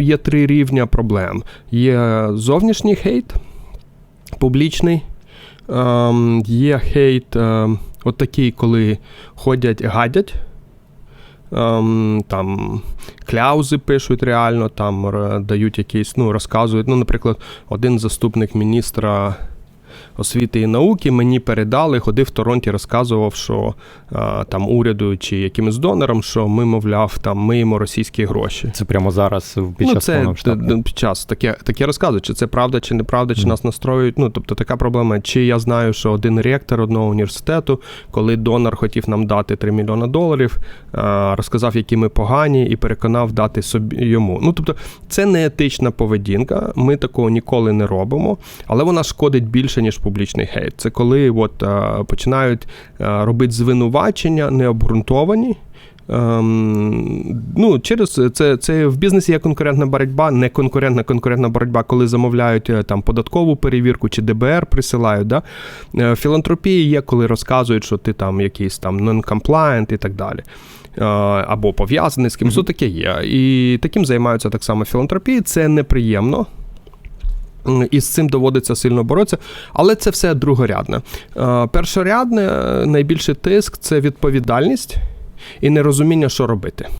Є три рівня проблем: є зовнішній хейт, публічний, ем, є хейт, ем, от такий, коли ходять, гадять. Um, там кляузи пишуть реально, там дають якісь, ну, розказують. Ну, наприклад, один заступник міністра освіти і науки мені передали, ходив в Торонті, розказував, що там уряду чи якимось донорам, що ми, мовляв, там миємо російські гроші. Це прямо зараз під ну, час це д- д- під час таке, таке розказують, чи це правда, чи неправда, чи Мгм. нас настроюють. Ну, тобто така проблема. Чи я знаю, що один ректор одного університету, коли донор хотів нам дати 3 мільйони доларів, розказав, які ми погані, і переконав дати собі йому. Ну, тобто, це не етична поведінка. Ми такого ніколи не робимо, але вона шкодить більше, ніж публічний хейт. Це коли от, починають робити звинувачення необґрунтовані. Ем, ну, через це, це в бізнесі є конкурентна боротьба, не конкурентна конкурентна боротьба, коли замовляють е, там податкову перевірку чи ДБР присилають. Да? Е, Філантропія є, коли розказують, що ти там якийсь там non-compliant і так далі. Е, Або пов'язаний з кимось, Мгм. mm таке є. І таким займаються так само філантропії. Це неприємно. І з цим доводиться сильно боротися, але це все другорядне. Е, Першорядне, найбільший тиск це відповідальність і нерозуміння, що робити.